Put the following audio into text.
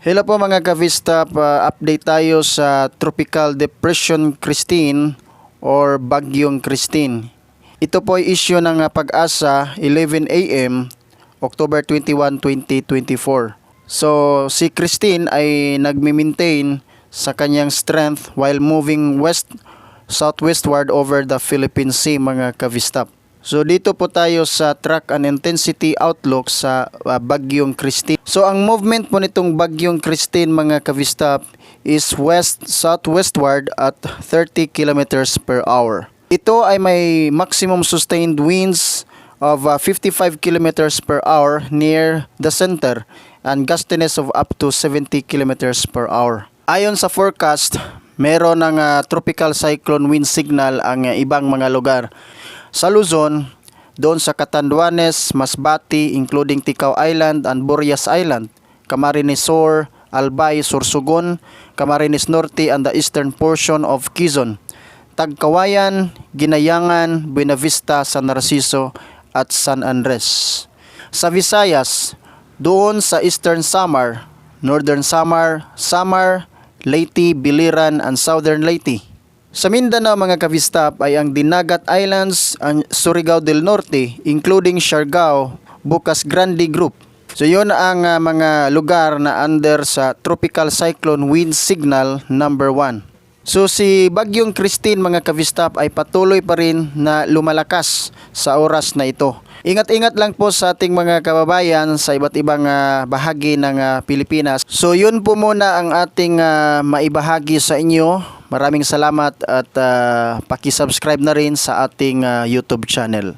Hello po mga Kavista, pa update tayo sa Tropical Depression Christine or Bagyong Christine. Ito po ay issue ng pag-asa 11 AM October 21, 2024. So si Christine ay nagmi-maintain sa kanyang strength while moving west southwestward over the Philippine Sea mga Kavistap. So dito po tayo sa track and intensity outlook sa uh, Bagyong Christine. So ang movement po nitong Bagyong Christine mga kavistap is west southwestward at 30 kilometers per hour. Ito ay may maximum sustained winds of uh, 55 kilometers per hour near the center and gustiness of up to 70 kilometers per hour. Ayon sa forecast, meron ng uh, tropical cyclone wind signal ang uh, ibang mga lugar. Sa Luzon, doon sa Catanduanes, Masbati, including Ticao Island and Burias Island, Camarines Sur, Albay, Sursugon, Camarines Norte and the eastern portion of Quezon, Tagkawayan, Ginayangan, Buenavista, San Narciso at San Andres. Sa Visayas, doon sa Eastern Samar, Northern Samar, Samar, Leyte, Biliran, and Southern Leyte. Sa Mindanao mga kavistap ay ang Dinagat Islands and Surigao del Norte including Siargao, Bukas Grande Group. So yun ang ah, mga lugar na under sa Tropical Cyclone Wind Signal number 1. So si Bagyong Christine mga kavistap ay patuloy pa rin na lumalakas sa oras na ito. Ingat-ingat lang po sa ating mga kababayan sa iba't ibang ah, bahagi ng ah, Pilipinas. So yun po muna ang ating ah, maibahagi sa inyo. Maraming salamat at ah, paki-subscribe na rin sa ating ah, YouTube channel.